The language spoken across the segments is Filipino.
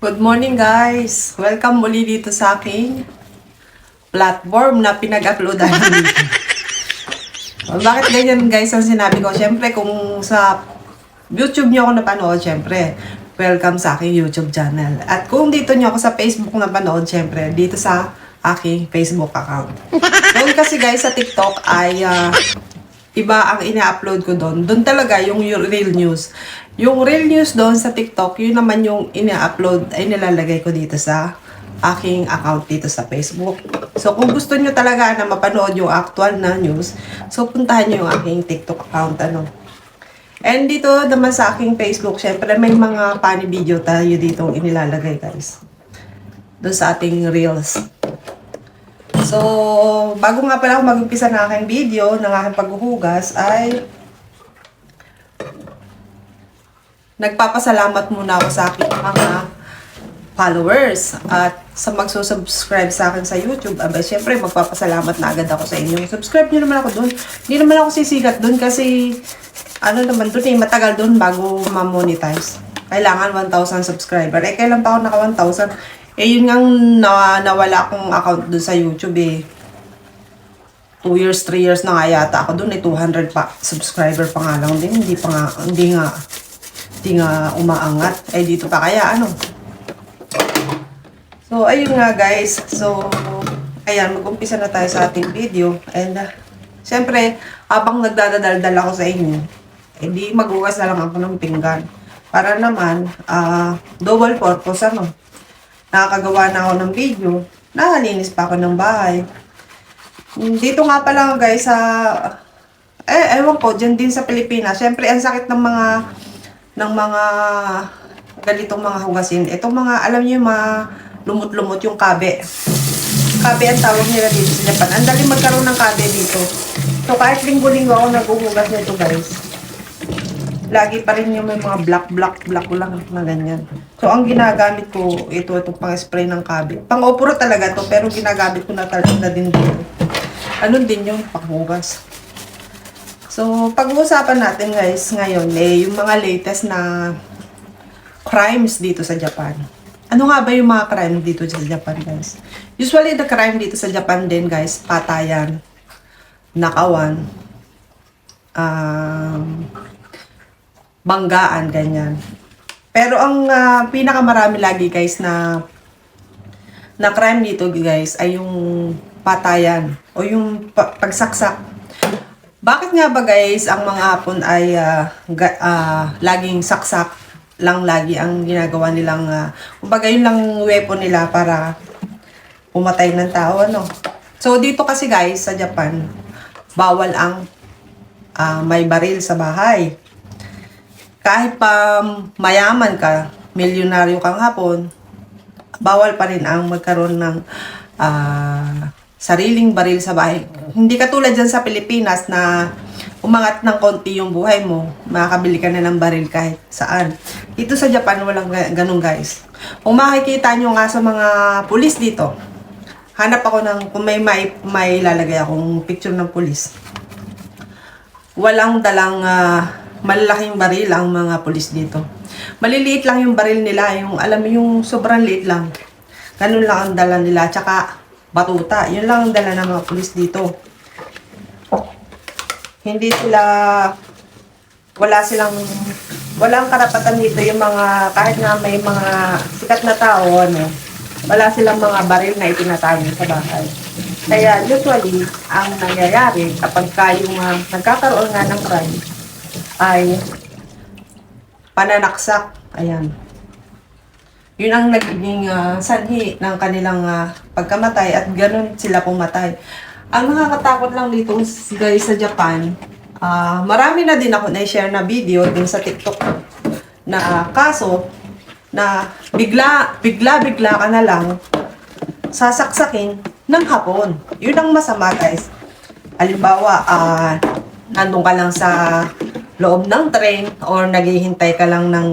Good morning guys! Welcome muli dito sa aking platform na pinag-uploadan. Bakit ganyan guys ang sinabi ko? Siyempre kung sa YouTube nyo ako napanood, siyempre welcome sa aking YouTube channel. At kung dito nyo ako sa Facebook napanood, siyempre dito sa aking Facebook account. Doon kasi guys sa TikTok ay ah, iba ang ina-upload ko doon. Doon talaga yung real news. Yung real news doon sa TikTok, yun naman yung ina-upload ay nilalagay ko dito sa aking account dito sa Facebook. So kung gusto nyo talaga na mapanood yung actual na news, so puntahan nyo yung aking TikTok account. Ano. And dito naman sa aking Facebook, syempre may mga funny video tayo dito inilalagay guys. Doon sa ating Reels. So, bago nga pala ako mag-umpisa ng aking video, ng aking paghuhugas, ay nagpapasalamat muna ako sa aking mga followers at sa magsusubscribe sa akin sa YouTube. Aba, syempre, magpapasalamat na agad ako sa inyo. Subscribe nyo naman ako doon. Hindi naman ako sisigat doon kasi ano naman doon eh, matagal doon bago ma-monetize. Kailangan 1,000 subscriber. Eh, kailan pa ako naka 1,000? Eh, yun nga na, nawala akong account doon sa YouTube eh. 2 years, 3 years na nga yata ako doon eh, 200 pa subscriber pa nga lang din. Hindi pa nga, hindi nga, hindi nga umaangat. Eh, dito pa kaya ano. So, ayun nga guys. So, ayan, mag-umpisa na tayo sa ating video. And, uh, syempre, habang nagdadadaldal ako sa inyo, hindi maghugas na lang ako ng pinggan. Para naman, ah, double purpose, ano. Nakakagawa na ako ng video. Nakalinis pa ako ng bahay. Dito nga pala guys sa eh ewan ko diyan din sa Pilipinas. Syempre ang sakit ng mga ng mga ganitong mga hugasin. Itong mga alam niyo yung mga lumot-lumot yung kabe. Kabe ang tawag nila dito sa Japan. Ang dali magkaroon ng kabe dito. So kahit linggo-linggo ako naghuhugas nito guys. Lagi pa rin yung may mga black black black lang na ganyan. So ang ginagamit ko ito itong pang-spray ng kabe. Pang-opuro talaga to pero ginagamit ko na talaga din dito. Ano din yung panghugas. So, pag-uusapan natin guys ngayon eh, yung mga latest na crimes dito sa Japan. Ano nga ba yung mga crime dito sa Japan guys? Usually the crime dito sa Japan din guys, patayan, nakawan, um, banggaan, ganyan. Pero ang ah, pinakamarami lagi guys na na crime dito guys ay yung patayan o yung pa- pagsaksak. Bakit nga ba guys ang mga hapon ay ga- ah, laging saksak lang lagi ang ginagawa nilang uh, kumbaga yun lang weapon nila para pumatay ng tao ano. So dito kasi guys sa Japan bawal ang ah, may baril sa bahay. Kahit pa mayaman ka, milyonaryo kang hapon, bawal pa rin ang magkaroon ng ah, sariling baril sa bahay. Hindi katulad dyan sa Pilipinas na umangat ng konti yung buhay mo, makakabili ka na ng baril kahit saan. Dito sa Japan, walang ga- ganun guys. Kung makikita nyo nga sa mga pulis dito, hanap ako ng, kung may, may, may lalagay akong picture ng pulis. Walang dalang ah, malalaking baril ang mga pulis dito. Maliliit lang yung baril nila, yung alam mo yung sobrang liit lang. Ganun lang ang dala nila, tsaka batuta. Yun lang ang dala ng mga pulis dito. Hindi sila wala silang walang karapatan dito yung mga kahit nga may mga sikat na tao ano wala silang mga baril na itinatago sa bahay. Kaya usually, ang nangyayari kapag ka yung ah, nagkakaroon nga ng crime ay pananaksak. Ayan. Yun ang nagiging ah, sanhi ng kanilang ah, pagkamatay at ganun sila pumatay. Ang nakakatakot lang dito guys sa Japan, ah, marami na din ako na-share na video din sa TikTok na ah, kaso na bigla, bigla, bigla ka na lang sasaksakin ng hapon. Yun ang masama guys. Halimbawa, ah, nandun ka lang sa loob ng train or naghihintay ka lang ng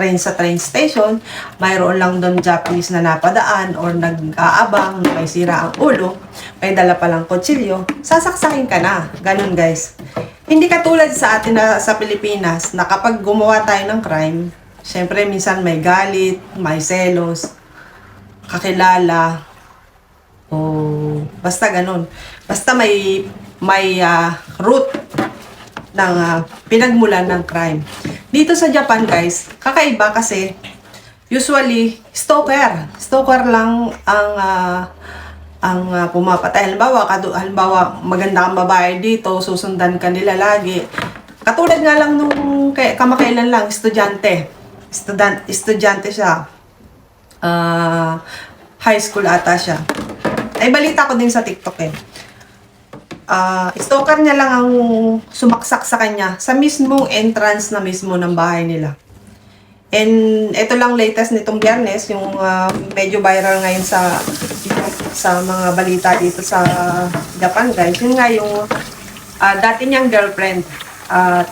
train sa train station, mayroon lang doon Japanese na napadaan or nag-aabang, may sira ang ulo, may dala palang kutsilyo, sasaksakin ka na. Ganun guys. Hindi katulad sa atin na sa Pilipinas na kapag gumawa tayo ng crime, Siyempre, minsan may galit, may selos, kakilala, o basta ganun. Basta may may ah, root ng ah, pinagmulan ng crime. Dito sa Japan, guys, kakaiba kasi usually stalker. Stalker lang ang ah, ang ah, pumapatay. Halimbawa, kadu- halimbawa, maganda kang babae dito, susundan ka nila lagi. Katulad nga lang nung kay, kamakailan lang, estudyante. Student, estudyante siya. Ah, high school ata siya. Ay, balita ko din sa TikTok eh. Ah, stalker niya lang ang sumaksak sa kanya sa mismong entrance na mismo ng bahay nila. And ito lang latest nitong biyernes, yung ah, medyo viral ngayon sa sa mga balita dito sa Japan guys. Yun nga yung ah, dati niyang girlfriend. At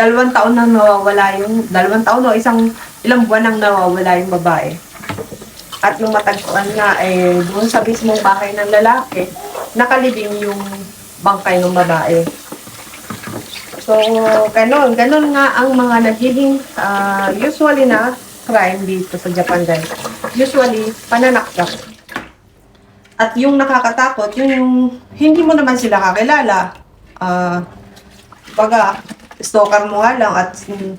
dalawang taon nang nawawala yung, dalawang taon o isang ilang buwan nang nawawala yung babae. At nung matagpuan nga, eh, doon sa mismong bahay ng lalaki, nakalibing yung bangkay ng babae. So, ganon. Ganon nga ang mga nagiging ah, usually na crime dito sa Japan guys. Usually, pananaksak. At yung nakakatakot, yun yung hindi mo naman sila kakilala. Ah, baga, stalker mo nga lang at mm,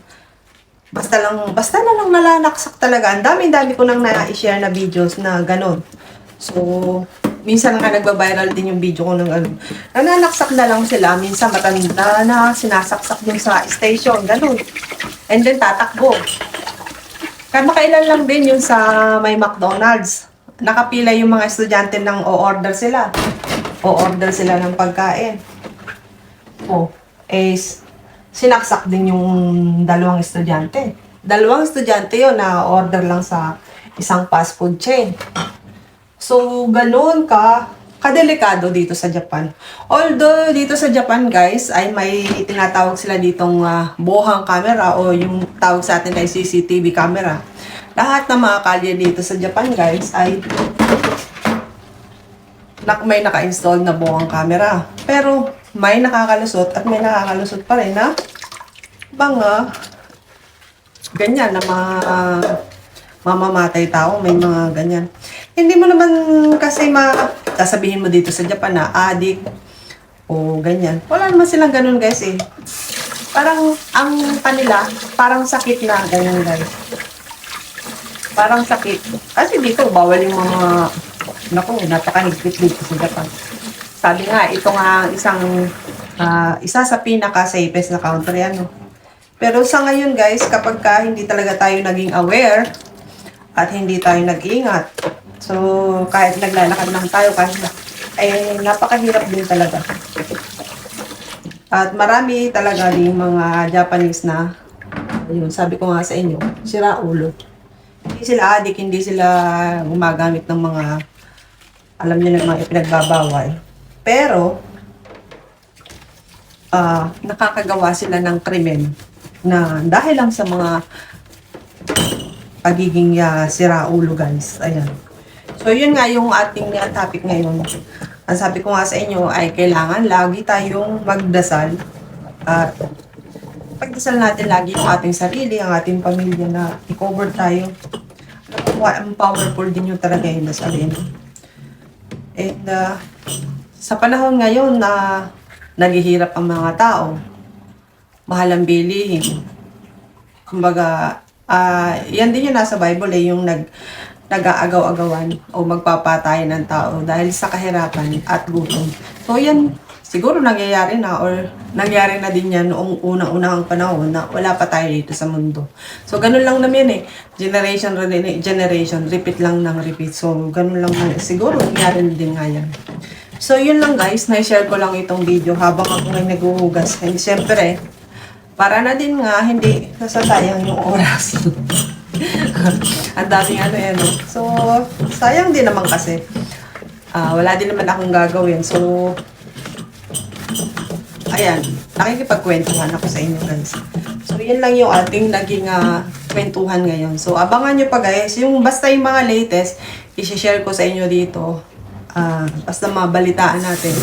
basta lang, basta na lang nalanaksak talaga. Ang dami-dami ko nang na-share na videos na ganon. So, minsan nga nagba-viral din yung video ko ng ano. Nananaksak na lang sila. Minsan matanda na, sinasaksak dun sa station, ganon. And then tatakbo. Kaya makailan lang din yung sa may McDonald's. Nakapila yung mga estudyante ng o-order sila. O-order sila ng pagkain. Oh, eh, sinaksak din yung dalawang estudyante. Dalawang estudyante yon na order lang sa isang fast food chain. So, ganun ka kadelikado dito sa Japan. Although, dito sa Japan, guys, ay may tinatawag sila ditong ah, bohang camera o yung tawag sa atin ay CCTV camera. Lahat ng mga kalye dito sa Japan, guys, ay may naka-install na buwang camera. Pero may nakakalusot at may nakakalusot pa rin na mga ganyan na mga ah, mamamatay tao, may mga ganyan. Hindi mo naman kasi ma sasabihin mo dito sa Japan na adik o ganyan. Wala naman silang ganun guys eh. Parang ang kanila, parang sakit na ganyan guys. Parang sakit. Kasi dito, bawal yung mga, naku, napakahigpit dito sa Japan. Sabi nga, ito nga ang isang, ah, isa sa pinaka-safest na country, ano. Pero sa ngayon guys, kapag ka hindi talaga tayo naging aware, at hindi tayo nag-ingat, so kahit naglalakad lang tayo, kahit na, eh, napakahirap din talaga. At marami talaga din mga Japanese na, yun, sabi ko nga sa inyo, sira ulo hindi sila adik, hindi sila gumagamit ng mga, alam niyo ng mga ipinagbabawal. Pero, ah nakakagawa sila ng krimen na dahil lang sa mga pagiging uh, siraulo guys. Ayan. So, yun nga yung ating uh, topic ngayon. Ang sabi ko nga sa inyo ay kailangan lagi tayong magdasal at pagdasal natin lagi yung ating sarili, ang ating pamilya na i-cover tayo. Ang powerful din yung talaga yung dasalin. And uh, sa panahon ngayon na naghihirap ang mga tao, mahal ang bilihin. Kumbaga, ah yan din yung nasa Bible eh, yung nag nag-aagaw-agawan o magpapatay ng tao dahil sa kahirapan at gutom. So yan, siguro nangyayari na or nangyari na din yan noong unang-unang panahon na wala pa tayo dito sa mundo. So ganun lang naman eh. Generation re- generation, repeat lang ng repeat. So ganun lang na, siguro nangyari na din nga yan. So yun lang guys, na-share ko lang itong video habang ako ngay naghuhugas. And syempre, para na din nga hindi nasasayang yung oras. Ang daming ano eh. So, sayang din naman kasi. Ah, wala din naman akong gagawin. So, ayan, nakikipagkwentuhan ako sa inyo guys. So, yun lang yung ating naging ah, kwentuhan ngayon. So, abangan nyo pa guys. Yung basta yung mga latest, isi-share ko sa inyo dito. Ah, basta mabalitaan natin.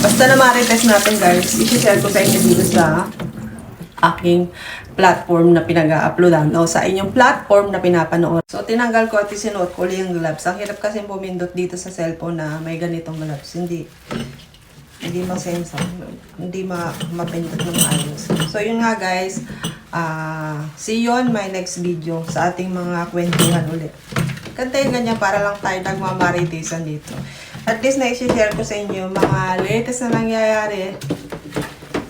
Basta na ma-retest natin guys, isi-share ko sa inyo dito sa aking platform na pinag-uploadan o sa inyong platform na pinapanood. So, tinanggal ko at isinuot ko yung gloves. Ang hirap kasi pumindot dito sa cellphone na may ganitong gloves. Hindi hindi masensa, hindi ma mapindot ng ayos. So, yun nga guys, ah see you on my next video sa ating mga kwentuhan ulit. Kantayin ganyan para lang tayo nagmamaritisan dito. At least na-share ko sa inyo mga latest na nangyayari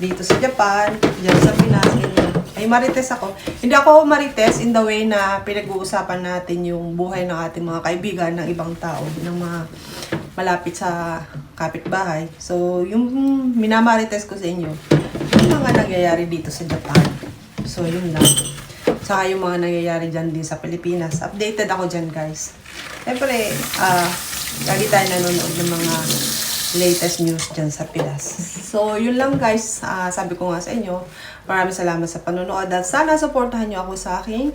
dito sa Japan, dyan sa Pinas. Ay, marites ako. Hindi ako marites in the way na pinag-uusapan natin yung buhay ng ating mga kaibigan ng ibang tao, ng mga malapit sa kapitbahay. So, yung minamarites ko sa inyo, yung mga nangyayari dito sa Japan. So, yun lang. Saka yung mga nangyayari dyan din sa Pilipinas. Updated ako dyan, guys. Siyempre, ah, lagi tayo nanonood ng mga latest news dyan sa Pilas. So, yun lang guys. Ah, sabi ko nga sa inyo, maraming salamat sa panonood at sana supportahan nyo ako sa aking